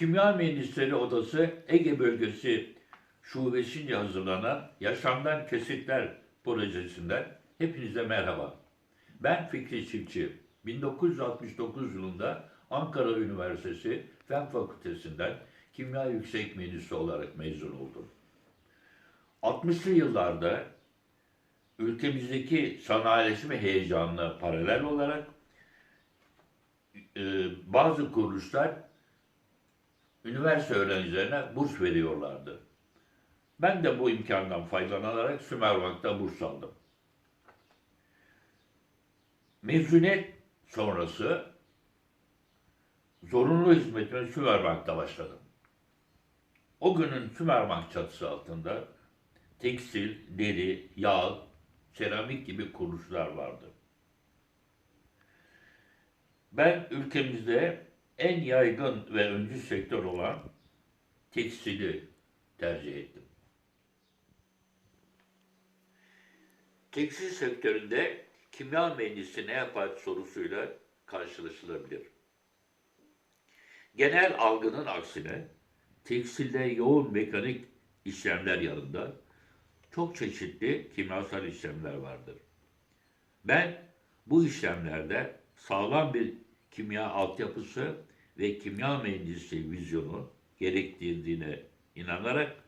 Kimya Mühendisleri Odası Ege Bölgesi Şubesince hazırlanan Yaşamdan Kesitler projesinden hepinize merhaba. Ben Fikri Çiftçi. 1969 yılında Ankara Üniversitesi Fen Fakültesinden kimya yüksek mühendisi olarak mezun oldum. 60'lı yıllarda ülkemizdeki sanayileşme heyecanına paralel olarak e, bazı kuruluşlar üniversite öğrencilerine burs veriyorlardı. Ben de bu imkandan faydalanarak Sümerbank'ta burs aldım. Mezuniyet sonrası zorunlu hizmetime Sümerbank'ta başladım. O günün Sümerbank çatısı altında tekstil, deri, yağ, seramik gibi kuruluşlar vardı. Ben ülkemizde en yaygın ve öncü sektör olan tekstili tercih ettim. Tekstil sektöründe kimya mühendisi ne yapar sorusuyla karşılaşılabilir. Genel algının aksine tekstilde yoğun mekanik işlemler yanında çok çeşitli kimyasal işlemler vardır. Ben bu işlemlerde sağlam bir kimya altyapısı ve kimya mühendisi vizyonu gerektirdiğine inanarak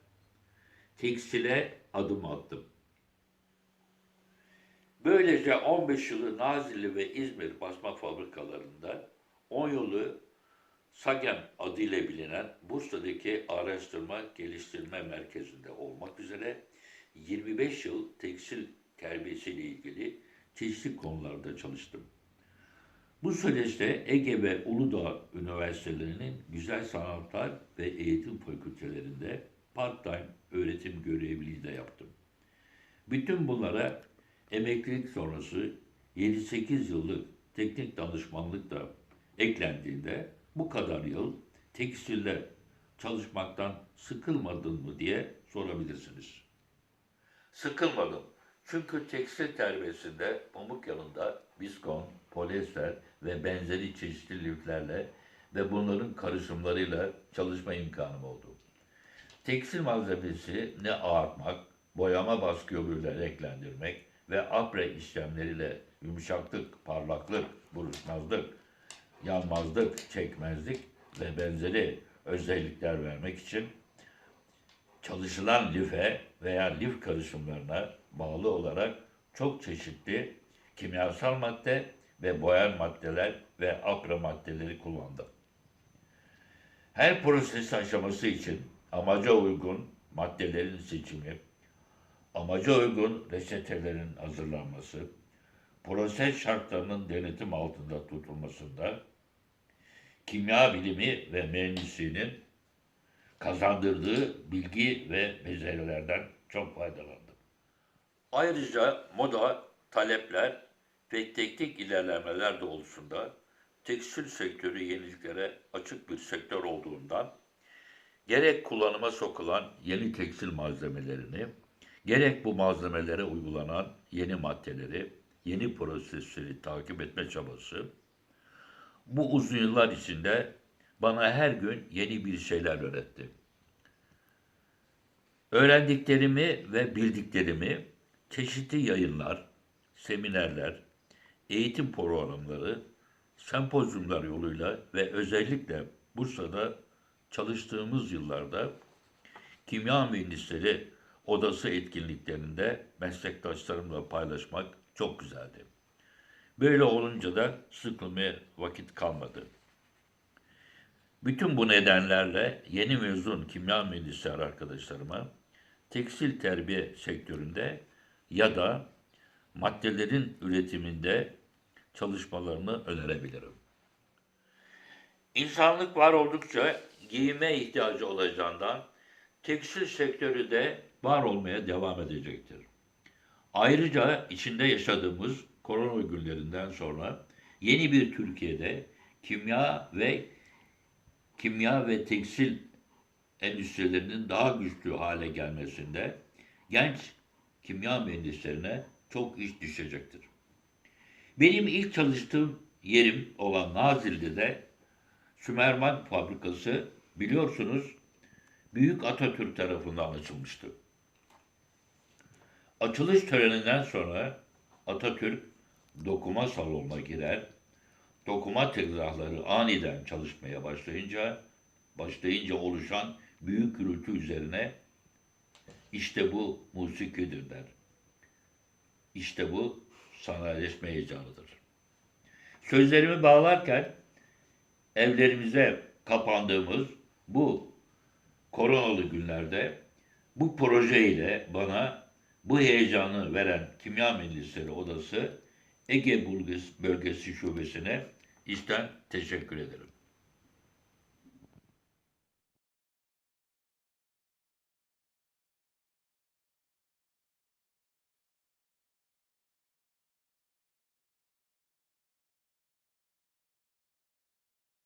tekstile adım attım. Böylece 15 yılı Nazilli ve İzmir basma fabrikalarında 10 yılı SAGEM adıyla bilinen Bursa'daki Araştırma Geliştirme Merkezi'nde olmak üzere 25 yıl tekstil terbiyesiyle ilgili çeşitli konularda çalıştım. Bu süreçte Ege ve Uludağ Üniversitelerinin Güzel Sanatlar ve Eğitim Fakültelerinde part-time öğretim görevliliği de yaptım. Bütün bunlara emeklilik sonrası 7-8 yıllık teknik danışmanlık da eklendiğinde bu kadar yıl tekstilde çalışmaktan sıkılmadın mı diye sorabilirsiniz. Sıkılmadım. Çünkü tekstil terbiyesinde pamuk yanında viskon, polyester ve benzeri çeşitli liflerle ve bunların karışımlarıyla çalışma imkanım oldu. Tekstil malzemesi ne ağartmak, boyama baskı yoluyla renklendirmek ve apre işlemleriyle yumuşaklık, parlaklık, buruşmazlık, yanmazlık, çekmezlik ve benzeri özellikler vermek için çalışılan life veya lif karışımlarına bağlı olarak çok çeşitli kimyasal madde ve boyar maddeler ve apre maddeleri kullandım. Her proses aşaması için amaca uygun maddelerin seçimi, amaca uygun reçetelerin hazırlanması, proses şartlarının denetim altında tutulmasında, kimya bilimi ve mühendisliğinin kazandırdığı bilgi ve becerilerden çok faydalandım. Ayrıca moda, talepler ve teknik ilerlemeler doğrultusunda tekstil sektörü yeniliklere açık bir sektör olduğundan gerek kullanıma sokulan yeni tekstil malzemelerini, gerek bu malzemelere uygulanan yeni maddeleri, yeni prosesleri takip etme çabası, bu uzun yıllar içinde bana her gün yeni bir şeyler öğretti. Öğrendiklerimi ve bildiklerimi çeşitli yayınlar, seminerler, eğitim programları, sempozyumlar yoluyla ve özellikle Bursa'da çalıştığımız yıllarda kimya mühendisleri odası etkinliklerinde meslektaşlarımla paylaşmak çok güzeldi. Böyle olunca da sıkılmaya vakit kalmadı. Bütün bu nedenlerle yeni mezun kimya mühendisleri arkadaşlarıma tekstil terbiye sektöründe ya da maddelerin üretiminde çalışmalarını önerebilirim. İnsanlık var oldukça giyime ihtiyacı olacağından tekstil sektörü de var olmaya devam edecektir. Ayrıca içinde yaşadığımız korona günlerinden sonra yeni bir Türkiye'de kimya ve kimya ve tekstil endüstrilerinin daha güçlü hale gelmesinde genç kimya mühendislerine çok iş düşecektir. Benim ilk çalıştığım yerim olan Nazilli'de Sümerman Fabrikası biliyorsunuz Büyük Atatürk tarafından açılmıştı. Açılış töreninden sonra Atatürk dokuma salonuna girer, dokuma tezgahları aniden çalışmaya başlayınca başlayınca oluşan büyük gürültü üzerine işte bu musikidir der. İşte bu sanayileşme heyecanıdır. Sözlerimi bağlarken evlerimize kapandığımız bu koronalı günlerde bu projeyle bana bu heyecanı veren Kimya Mühendisleri Odası Ege Bölgesi, Bölgesi Şubesi'ne işten teşekkür ederim.